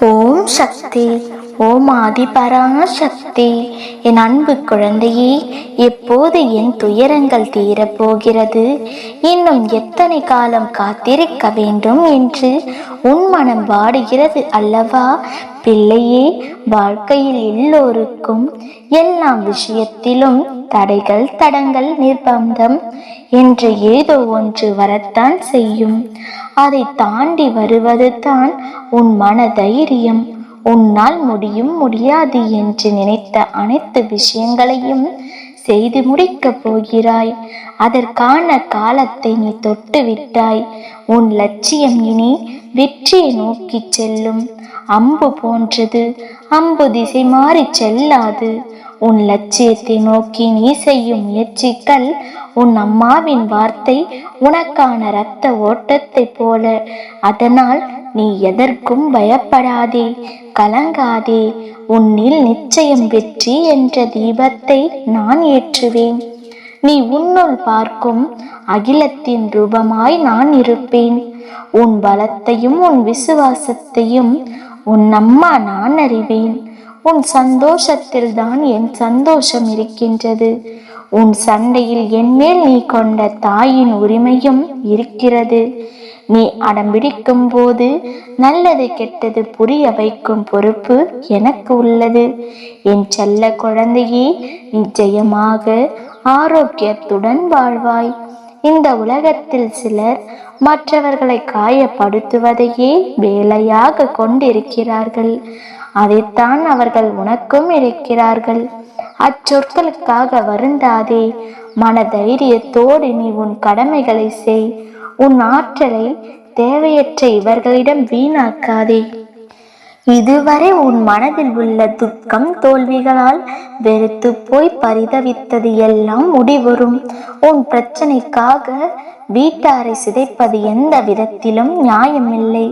ஓம் சக்தி ஓம் ஆதிபராசக்தி என் அன்பு குழந்தையே எப்போது என் துயரங்கள் தீரப்போகிறது? இன்னும் எத்தனை காலம் காத்திருக்க வேண்டும் என்று உன் மனம் வாடுகிறது அல்லவா? பிள்ளையே வாழ்க்கையில் எல்லோருக்கும் எல்லா விஷயத்திலும் தடைகள் தடங்கள் நிர்பந்தம் என்று ஏதோ ஒன்று வரத்தான் செய்யும். அதை தாண்டி வருவது தான் உன் மன தைரியம். உன்னால் முடியும் முடியாது என்று நினைத்த அனைத்து விஷயங்களையும் செய்து முடிக்கப் போகிறாய். அதற்கான காலத்தை நீ தொட்டு விட்டாய். உன் லட்சியம் இனி வெற்றியை நோக்கி செல்லும். அம்பு போன்றது. அம்பு திசை மாறி செல்லாது. உன் லட்சியத்தை நோக்கி நீ செய்யும் முயற்சிகள் உன் அம்மாவின் வார்த்தை உனக்கான இரத்த ஓட்டத்தை போல. அதனால் நீ எதற்கும் பயப்படாதே கலங்காதே. உன்னில் நிச்சயம் வெற்றி என்ற தீபத்தை நான் ஏற்றுவேன். நீ உன்னுள் பார்க்கும் அகிலத்தின் ரூபமாய் நான் இருப்பேன். உன் பலத்தையும் உன் விசுவாசத்தையும் உன் அம்மா நான் அறிவேன். உன் சந்தோஷத்தில் தான் என் சந்தோஷம் இருக்கின்றது. உன் சண்டையில் என்மேல் நீ கொண்ட தாயின் உரிமையும் இருக்கிறது. நீ அடம்பிடிக்கும் போது நல்லது கெட்டது புரிய வைக்கும் பொறுப்பு எனக்கு உள்ளது. என் செல்ல குழந்தையே நிச்சயமாக ஆரோக்கியத்துடன் வாழ்வாய். இந்த உலகத்தில் சிலர் மற்றவர்களை காயப்படுத்துவதையே வேலையாக கொண்டிருக்கிறார்கள். அதைத்தான் அவர்கள் உனக்கும் இருக்கிறார்கள். அச்சொற்களுக்காக வருந்தாதே. மன தைரியத்தோடு நீ உன் கடமைகளை செய். உன் ஆற்றலை தேவையற்ற இவர்களிடம் வீணாக்காதே. இதுவரை உன் மனதில் உள்ள துக்கம் தோல்விகளால் வெறுத்து போய் பரிதவித்தது எல்லாம் முடிவரும் உன் பிரச்சனைக்காக வீட்டாரை சிதைப்பது எந்த விதத்திலும் நியாயமில்லை.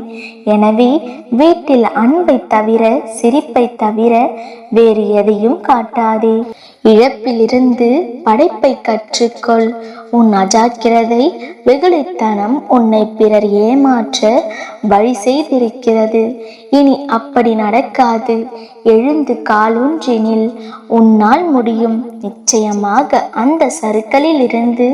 எனவே வீட்டில் அன்பை தவிர சிரிப்பை தவிர வேறு எதையும் காட்டாதே. இழப்பிலிருந்து படைப்பை கற்றுக்கொள். உன் அஜாக்கிரதை வெகுளித்தனம் உன்னை பிறர் ஏமாற்ற வழி செய்திருக்கிறது. இனி அப்படி நடக்காது. எழுந்து காலூன்றினில் உன்னால் முடியும். நிச்சயமாக அந்த சருக்களில் இருந்து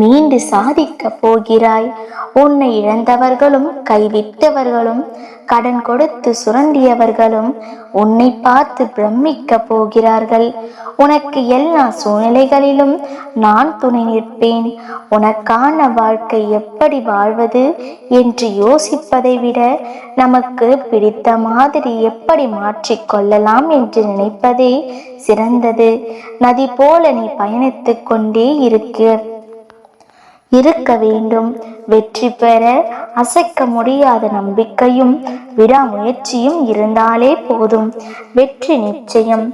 மீண்டு சாதிக்க போகிறாய். உன்னை இழந்தவர்களும் கைவிட்டவர்களும் கடன் கொடுத்து சுரண்டியவர்களும் உன்னை பார்த்து பிரமிக்க போகிறார்கள். உனக்கு எல்லா சூழ்நிலைகளிலும் நான் துணை நிற்பேன். உனக்கான வாழ்க்கை எப்படி வாழ்வது என்று யோசிப்பதை விட நமக்கு பிடித்த மாதிரி எப்படி மாற்றிக்கொள்ளலாம் என்று நினைப்பதே சிறந்தது. நதி போல நீ பயணித்துக் கொண்டே இருக்க. இருக்க வேண்டும். வெற்றி பெற அசைக்க முடியாத நம்பிக்கையும் விடாமுயற்சியும் இருந்தாலே போதும். வெற்றி நிச்சயம்.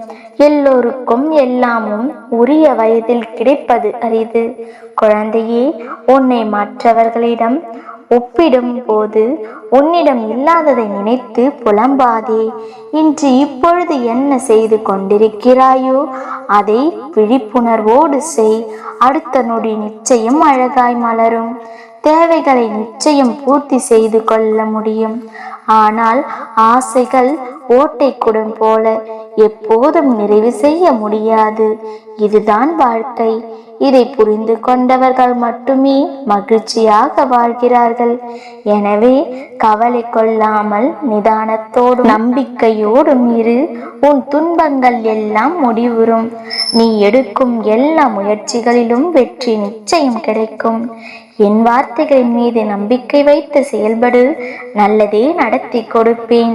எல்லோருக்கும் எல்லாமும் உரிய வயதில் கிடைப்பது அரிது. குழந்தையே உன்னை மற்றவர்களிடம் ஒப்பிடும் போது உன்னிடம் இல்லாததை நினைத்து புலம்பாதே. இன்று இப்பொழுது என்ன செய்து கொண்டிருக்கிறாயோ அதை விழிப்புணர்வோடு செய். அடுத்த நொடி நிச்சயம் அழகாய் மலரும். தேவைகளை நிச்சயம் பூர்த்தி செய்து கொள்ள முடியும். ஆனால் ஆசைகள் ஓட்டை குடம் போல எப்போதும் நிறைவு செய்ய முடியாது. இதுதான் வாழ்க்கை. இதை புரிந்து கொண்டவர்கள் மட்டுமே மகிழ்ச்சியாக வாழ்கிறார்கள். எனவே கவலை கொள்ளாமல் நிதானத்தோடும் நம்பிக்கையோடும் இரு. உன் துன்பங்கள் எல்லாம் முடிவுறும். நீ எடுக்கும் எல்லா முயற்சிகளிலும் வெற்றி நிச்சயம் கிடைக்கும். என் வார்த்தைகளின் மீது நம்பிக்கை வைத்து செயல்படு. நல்லதே நடத்தி கொடுப்பேன்.